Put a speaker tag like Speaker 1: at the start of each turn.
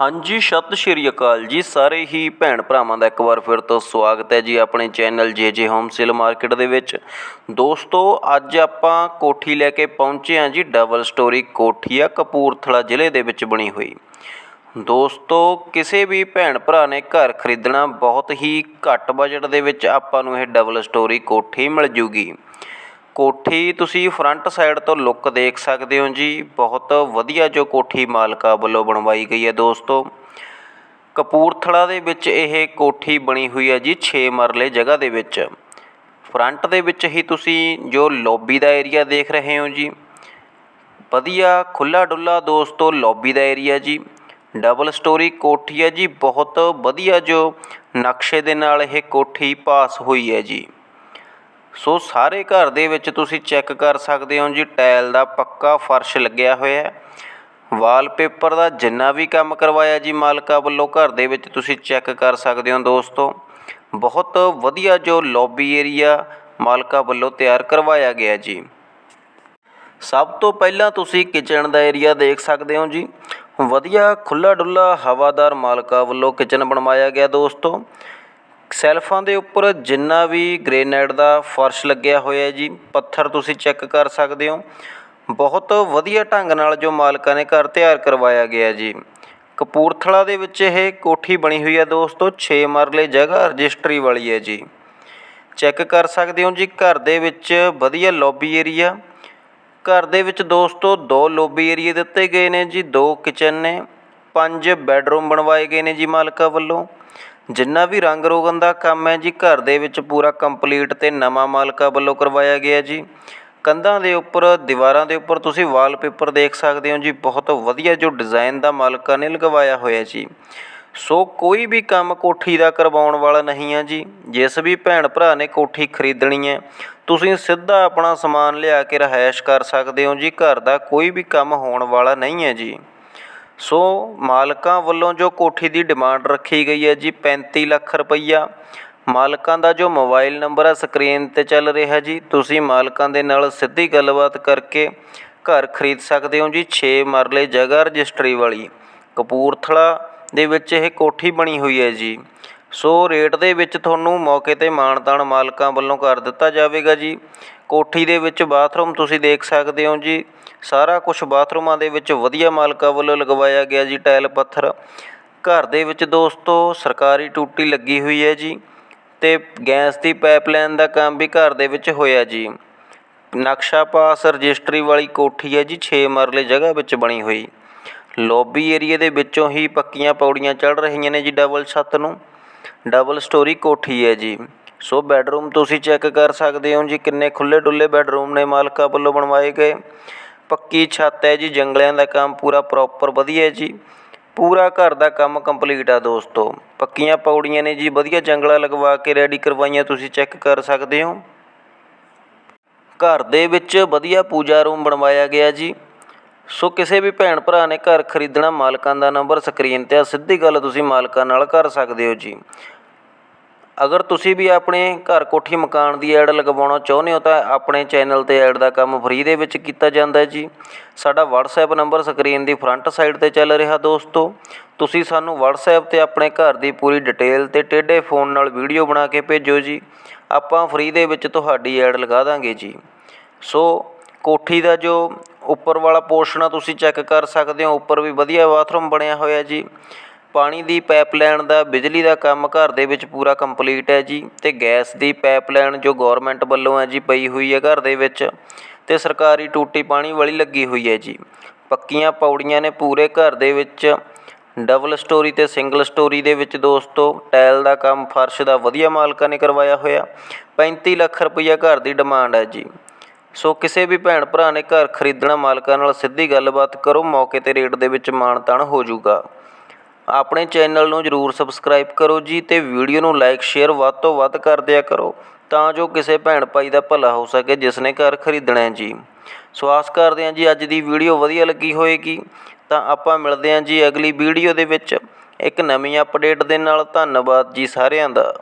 Speaker 1: ਹਾਂਜੀ, ਸਤਿ ਸ਼੍ਰੀ ਅਕਾਲ ਜੀ ਸਾਰੇ ਹੀ ਭੈਣ ਭਰਾਵਾਂ ਦਾ ਇੱਕ ਵਾਰ ਫਿਰ ਤੋਂ ਸਵਾਗਤ ਹੈ ਜੀ ਆਪਣੇ ਚੈਨਲ ਜੇ ਜੇ ਹੋਮ ਸੇਲ ਮਾਰਕੀਟ ਦੇ ਵਿੱਚ। ਦੋਸਤੋ, ਅੱਜ ਆਪਾਂ ਕੋਠੀ ਲੈ ਕੇ ਪਹੁੰਚੇ ਹਾਂ ਜੀ, ਡਬਲ ਸਟੋਰੀ ਕੋਠੀ ਆ, ਕਪੂਰਥਲਾ ਜ਼ਿਲ੍ਹੇ ਦੇ ਵਿੱਚ ਬਣੀ ਹੋਈ। ਦੋਸਤੋ, ਕਿਸੇ ਵੀ ਭੈਣ ਭਰਾ ਨੇ ਘਰ ਖਰੀਦਣਾ ਬਹੁਤ ਹੀ ਘੱਟ ਬਜਟ ਦੇ ਵਿੱਚ ਆਪਾਂ ਨੂੰ ਇਹ ਡਬਲ ਸਟੋਰੀ ਕੋਠੀ ਮਿਲ ਜੂਗੀ। ਕੋਠੀ ਤੁਸੀਂ ਫਰੰਟ ਸਾਈਡ ਤੋਂ ਲੁੱਕ ਦੇਖ ਸਕਦੇ ਹੋ ਜੀ। ਬਹੁਤ ਵਧੀਆ ਜੋ ਕੋਠੀ ਮਾਲਕਾ ਵੱਲੋਂ ਬਣਵਾਈ ਗਈ ਹੈ ਦੋਸਤੋ। ਕਪੂਰਥਲਾ ਦੇ ਵਿੱਚ ਇਹ ਕੋਠੀ ਬਣੀ ਹੋਈ ਹੈ ਜੀ 6 ਮਰਲੇ ਜਗ੍ਹਾ ਦੇ ਵਿੱਚ। ਫਰੰਟ ਦੇ ਵਿੱਚ ਹੀ ਤੁਸੀਂ ਜੋ ਲੌਬੀ ਦਾ ਏਰੀਆ ਦੇਖ ਰਹੇ ਹੋ ਜੀ। ਵਧੀਆ ਖੁੱਲਾ ਡੁੱਲਾ ਦੋਸਤੋ ਲੌਬੀ ਦਾ ਏਰੀਆ ਜੀ। ਡਬਲ ਸਟੋਰੀ ਕੋਠੀ ਹੈ ਜੀ। ਬਹੁਤ ਵਧੀਆ ਜੋ ਨਕਸ਼ੇ ਦੇ ਨਾਲ ਇਹ ਕੋਠੀ ਪਾਸ ਹੋਈ ਹੈ ਜੀ। ਸੋ ਸਾਰੇ ਘਰ ਦੇ ਵਿੱਚ ਤੁਸੀਂ ਚੈੱਕ ਕਰ ਸਕਦੇ ਹੋ ਜੀ, ਟਾਇਲ ਦਾ ਪੱਕਾ ਫਰਸ਼ ਲੱਗਿਆ ਹੋਇਆ ਹੈ। ਵਾਲਪੇਪਰ ਦਾ ਜਿੰਨਾ ਵੀ ਕੰਮ ਕਰਵਾਇਆ ਜੀ ਮਾਲਕਾ ਵੱਲੋਂ ਘਰ ਦੇ ਵਿੱਚ ਤੁਸੀਂ ਚੈੱਕ ਕਰ ਸਕਦੇ ਹੋ ਦੋਸਤੋ। ਬਹੁਤ ਵਧੀਆ ਜੋ ਲੌਬੀ ਏਰੀਆ ਮਾਲਕਾ ਵੱਲੋਂ ਤਿਆਰ ਕਰਵਾਇਆ ਗਿਆ ਜੀ। ਸਭ ਤੋਂ ਪਹਿਲਾਂ ਤੁਸੀਂ ਕਿਚਨ ਦਾ ਏਰੀਆ ਦੇਖ ਸਕਦੇ ਹੋ ਜੀ। ਵਧੀਆ ਖੁੱਲਾ ਡੁੱਲਾ ਹਵਾਦਾਰ ਮਾਲਕਾ ਵੱਲੋਂ ਕਿਚਨ ਬਣਵਾਇਆ ਗਿਆ ਦੋਸਤੋ। ਸੈਲਫਾਂ ਦੇ ਉੱਪਰ ਜਿੰਨਾ ਵੀ ਗ੍ਰੇਨਾਈਟ ਦਾ ਫਰਸ਼ ਲੱਗਿਆ ਹੋਇਆ ਜੀ, ਪੱਥਰ ਤੁਸੀਂ ਚੈੱਕ ਕਰ ਸਕਦੇ ਹੋ। ਬਹੁਤ ਵਧੀਆ ਢੰਗ ਨਾਲ ਜੋ ਮਾਲਕਾਂ ਨੇ ਘਰ ਤਿਆਰ ਕਰਵਾਇਆ ਗਿਆ ਜੀ। ਕਪੂਰਥਲਾ ਦੇ ਵਿੱਚ ਇਹ ਕੋਠੀ ਬਣੀ ਹੋਈ ਹੈ ਦੋਸਤੋ 6 ਮਰਲੇ ਜਗ੍ਹਾ ਰਜਿਸਟਰੀ ਵਾਲੀ ਹੈ ਜੀ। ਚੈੱਕ ਕਰ ਸਕਦੇ ਹੋ ਜੀ, ਘਰ ਦੇ ਵਿੱਚ ਵਧੀਆ ਲੌਬੀ ਏਰੀਆ। ਘਰ ਦੇ ਵਿੱਚ ਦੋਸਤੋ, ਦੋ ਲੌਬੀ ਏਰੀਏ ਦਿੱਤੇ ਗਏ ਨੇ ਜੀ, ਦੋ ਕਿਚਨ ਨੇ, ਪੰਜ ਬੈੱਡਰੂਮ ਬਣਵਾਏ ਗਏ ਨੇ ਜੀ ਮਾਲਕਾਂ ਵੱਲੋਂ। ਜਿੰਨਾ ਵੀ ਰੰਗ ਰੋਗਨ ਦਾ ਕੰਮ ਹੈ ਜੀ, ਘਰ ਦੇ ਵਿੱਚ ਪੂਰਾ ਕੰਪਲੀਟ ਅਤੇ ਨਵਾਂ ਮਾਲਕਾ ਵੱਲੋਂ ਕਰਵਾਇਆ ਗਿਆ ਜੀ। ਕੰਧਾਂ ਦੇ ਉੱਪਰ, ਦੀਵਾਰਾਂ ਦੇ ਉੱਪਰ ਤੁਸੀਂ ਵਾਲਪੇਪਰ ਦੇਖ ਸਕਦੇ ਹੋ ਜੀ, ਬਹੁਤ ਵਧੀਆ ਜੋ ਡਿਜ਼ਾਈਨ ਦਾ ਮਾਲਕਾ ਨੇ ਲਗਵਾਇਆ ਹੋਇਆ ਜੀ। ਸੋ ਕੋਈ ਵੀ ਕੰਮ ਕੋਠੀ ਦਾ ਕਰਵਾਉਣ ਵਾਲਾ ਨਹੀਂ ਹੈ ਜੀ। ਜਿਸ ਵੀ ਭੈਣ ਭਰਾ ਨੇ ਕੋਠੀ ਖਰੀਦਣੀ ਹੈ, ਤੁਸੀਂ ਸਿੱਧਾ ਆਪਣਾ ਸਮਾਨ ਲਿਆ ਕੇ ਰਹਾਇਸ਼ ਕਰ ਸਕਦੇ ਹੋ ਜੀ, ਘਰ ਦਾ ਕੋਈ ਵੀ ਕੰਮ ਹੋਣ ਵਾਲਾ ਨਹੀਂ ਹੈ ਜੀ। ਸੋ ਮਾਲਕਾਂ ਵੱਲੋਂ ਜੋ ਕੋਠੀ ਦੀ ਡਿਮਾਂਡ ਰੱਖੀ ਗਈ ਹੈ ਜੀ 35 ਲੱਖ ਰੁਪਈਆ। ਮਾਲਕਾਂ ਦਾ ਜੋ ਮੋਬਾਈਲ ਨੰਬਰ ਹੈ ਸਕਰੀਨ ਤੇ ਚੱਲ ਰਿਹਾ ਜੀ। ਤੁਸੀਂ ਮਾਲਕਾਂ ਦੇ ਨਾਲ ਸਿੱਧੀ ਗੱਲਬਾਤ ਕਰਕੇ ਘਰ ਖਰੀਦ ਸਕਦੇ ਹੋ ਜੀ 6 ਮਰਲੇ ਜਗ੍ਹਾ ਰਜਿਸਟਰੀ ਵਾਲੀ। ਕਪੂਰਥਲਾ ਦੇ ਵਿੱਚ ਇਹ ਕੋਠੀ ਬਣੀ ਹੋਈ ਹੈ ਜੀ। ਸੋ ਰੇਟ ਦੇ ਵਿੱਚ ਤੁਹਾਨੂੰ ਮੌਕੇ ਤੇ ਮਾਣ ਤਾਣ ਮਾਲਕਾਂ ਵੱਲੋਂ ਕਰ ਦਿੱਤਾ ਜਾਵੇਗਾ ਜੀ। ਕੋਠੀ ਦੇ ਵਿੱਚ ਬਾਥਰੂਮ ਤੁਸੀਂ ਦੇਖ ਸਕਦੇ ਹੋ ਜੀ। ਸਾਰਾ ਕੁਝ ਬਾਥਰੂਮਾਂ ਦੇ ਵਿੱਚ ਵਧੀਆ ਮਾਲਕਾਂ ਵੱਲੋਂ ਲਗਵਾਇਆ ਗਿਆ ਜੀ ਟਾਇਲ ਪੱਥਰ। ਘਰ ਦੇ ਵਿੱਚ ਦੋਸਤੋ, ਸਰਕਾਰੀ ਟੂਟੀ ਲੱਗੀ ਹੋਈ ਹੈ ਜੀ ਤੇ ਗੈਸ ਦੀ ਪਾਈਪਲਾਈਨ ਦਾ ਕੰਮ ਵੀ ਘਰ ਦੇ ਵਿੱਚ ਹੋਇਆ ਜੀ। ਨਕਸ਼ਾ ਪਾਸ ਰਜਿਸਟਰੀ ਵਾਲੀ ਕੋਠੀ ਹੈ ਜੀ 6 ਮਰਲੇ ਜਗ੍ਹਾ ਵਿੱਚ ਬਣੀ ਹੋਈ। ਲੌਬੀ ਏਰੀਏ ਦੇ ਵਿੱਚੋਂ ਹੀ ਪੱਕੀਆਂ ਪੌੜੀਆਂ ਚੜ ਰਹੀਆਂ ਨੇ ਜੀ ਡਬਲ ਛੱਤ ਨੂੰ। ਡਬਲ ਸਟੋਰੀ ਕੋਠੀ ਹੈ ਜੀ। ਸੋ ਬੈੱਡਰੂਮ ਤੁਸੀਂ ਚੈੱਕ ਕਰ ਸਕਦੇ ਹੋ ਜੀ, ਕਿੰਨੇ ਖੁੱਲੇ ਡੁੱਲੇ ਬੈੱਡਰੂਮ ਨੇ ਮਾਲਕਾਂ ਵੱਲੋਂ ਬਣਵਾਏ ਗਏ। ਪੱਕੀ ਛੱਤ ਹੈ ਜੀ, ਜੰਗਲਿਆਂ ਦਾ ਕੰਮ ਪੂਰਾ ਪ੍ਰੋਪਰ ਵਧੀਆ ਹੈ ਜੀ। ਪੂਰਾ ਘਰ ਦਾ ਕੰਮ ਕੰਪਲੀਟ ਆ ਦੋਸਤੋ। ਪੱਕੀਆਂ ਪੌੜੀਆਂ ਨੇ ਜੀ, ਵਧੀਆ ਜੰਗਲਾ ਲਗਵਾ ਕੇ ਰੈਡੀ ਕਰਵਾਈਆਂ, ਤੁਸੀਂ ਚੈੱਕ ਕਰ ਸਕਦੇ ਹੋ। ਘਰ ਦੇ ਵਿੱਚ ਵਧੀਆ ਪੂਜਾ ਰੂਮ ਬਣਵਾਇਆ ਗਿਆ ਜੀ। ਸੋ ਕਿਸੇ ਵੀ ਭੈਣ ਭਰਾ ਨੇ ਘਰ ਖਰੀਦਣਾ, ਮਾਲਕਾਂ ਦਾ ਨੰਬਰ ਸਕਰੀਨ ਤੇ ਆ, ਸਿੱਧੀ ਗੱਲ ਤੁਸੀਂ ਮਾਲਕਾਂ ਨਾਲ ਕਰ ਸਕਦੇ ਹੋ ਜੀ। ਅਗਰ ਤੁਸੀਂ ਵੀ ਆਪਣੇ ਘਰ ਕੋਠੀ ਮਕਾਨ ਦੀ ਐਡ ਲਗਵਾਉਣਾ ਚਾਹੁੰਦੇ ਹੋ, ਤਾਂ ਆਪਣੇ ਚੈਨਲ ਤੇ ਐਡ ਦਾ ਕੰਮ ਫ੍ਰੀ ਦੇ ਵਿੱਚ ਕੀਤਾ ਜਾਂਦਾ ਹੈ ਜੀ। ਸਾਡਾ WhatsApp ਨੰਬਰ ਸਕਰੀਨ ਦੀ ਫਰੰਟ ਸਾਈਡ ਤੇ ਚੱਲ ਰਿਹਾ ਦੋਸਤੋ। ਤੁਸੀਂ ਸਾਨੂੰ WhatsApp ਤੇ ਆਪਣੇ ਘਰ ਦੀ ਪੂਰੀ ਡਿਟੇਲ ਤੇ ਟੇਢੇ ਫੋਨ ਨਾਲ ਵੀਡੀਓ ਬਣਾ ਕੇ ਭੇਜੋ ਜੀ। ਆਪਾਂ ਫ੍ਰੀ ਦੇ ਵਿੱਚ ਤੁਹਾਡੀ ਐਡ ਲਗਾ ਦਾਂਗੇ ਜੀ। ਸੋ ਕੋਠੀ ਦਾ ਜੋ ਉੱਪਰ ਵਾਲਾ ਪੋਰਸ਼ਨ ਆ, ਤੁਸੀਂ ਚੈੱਕ ਕਰ ਸਕਦੇ ਹੋ, ਉੱਪਰ ਵੀ ਵਧੀਆ ਬਾਥਰੂਮ ਬਣਿਆ ਹੋਇਆ ਜੀ। ਪਾਣੀ ਦੀ ਪਾਈਪਲਾਈਨ ਦਾ, ਬਿਜਲੀ ਦਾ ਕੰਮ ਘਰ ਦੇ ਵਿੱਚ ਪੂਰਾ ਕੰਪਲੀਟ ਹੈ ਜੀ ਤੇ ਗੈਸ ਦੀ ਪਾਈਪਲਾਈਨ ਜੋ ਗਵਰਨਮੈਂਟ ਵੱਲੋਂ ਹੈ ਜੀ, ਪਈ ਹੋਈ ਹੈ ਘਰ ਦੇ ਵਿੱਚ ਤੇ ਸਰਕਾਰੀ ਟੂਟੀ ਪਾਣੀ ਵਾਲੀ ਲੱਗੀ ਹੋਈ ਹੈ ਜੀ। ਪੱਕੀਆਂ ਪੌੜੀਆਂ ਨੇ ਪੂਰੇ ਘਰ ਦੇ ਵਿੱਚ ਡਬਲ ਸਟੋਰੀ ਤੇ ਸਿੰਗਲ ਸਟੋਰੀ ਦੇ ਵਿੱਚ ਦੋਸਤੋ ਟਾਇਲ ਦਾ ਕੰਮ, ਫਰਸ਼ ਦਾ ਵਧੀਆ ਮਾਲਕਾਂ ਨੇ ਕਰਵਾਇਆ ਹੋਇਆ। 35 ਲੱਖ ਰੁਪਈਆ ਘਰ ਦੀ ਡਿਮਾਂਡ ਹੈ ਜੀ। ਸੋ ਕਿਸੇ ਵੀ ਭੈਣ ਭਰਾ ਨੇ ਘਰ ਖਰੀਦਣਾ ਮਾਲਕਾਂ ਨਾਲ ਸਿੱਧੀ ਗੱਲਬਾਤ ਕਰੋ, ਮੌਕੇ ਤੇ ਰੇਟ ਦੇ ਵਿੱਚ ਮਾਨਤਾਨ ਹੋ ਜਾਊਗਾ। ਆਪਣੇ ਚੈਨਲ ਨੂੰ ਜਰੂਰ ਸਬਸਕ੍ਰਾਈਬ ਕਰੋ ਜੀ ਤੇ ਵੀਡੀਓ ਨੂੰ ਲਾਈਕ, ਸ਼ੇਅਰ ਵੱਧ ਤੋਂ ਵੱਧ ਕਰ ਦਿਆ ਕਰੋ ਤਾਂ ਜੋ ਕਿਸੇ ਭੈਣ ਭਾਈ ਦਾ ਭਲਾ ਹੋ ਸਕੇ ਜਿਸ ਨੇ ਘਰ ਖਰੀਦਣਾ ਹੈ ਜੀ। ਸੋ ਆਸ ਕਰਦੇ ਹਾਂ ਜੀ ਅੱਜ ਦੀ ਵੀਡੀਓ ਵਧੀਆ ਲੱਗੀ ਹੋਏਗੀ। ਤਾਂ ਆਪਾਂ ਮਿਲਦੇ ਹਾਂ ਜੀ ਅਗਲੀ ਵੀਡੀਓ ਦੇ ਵਿੱਚ। ਇੱਕ ਨਵੀਂ ਅਪਡੇਟ ਦੇ ਨਾਲ। ਧੰਨਵਾਦ ਜੀ ਸਾਰਿਆਂ ਦਾ।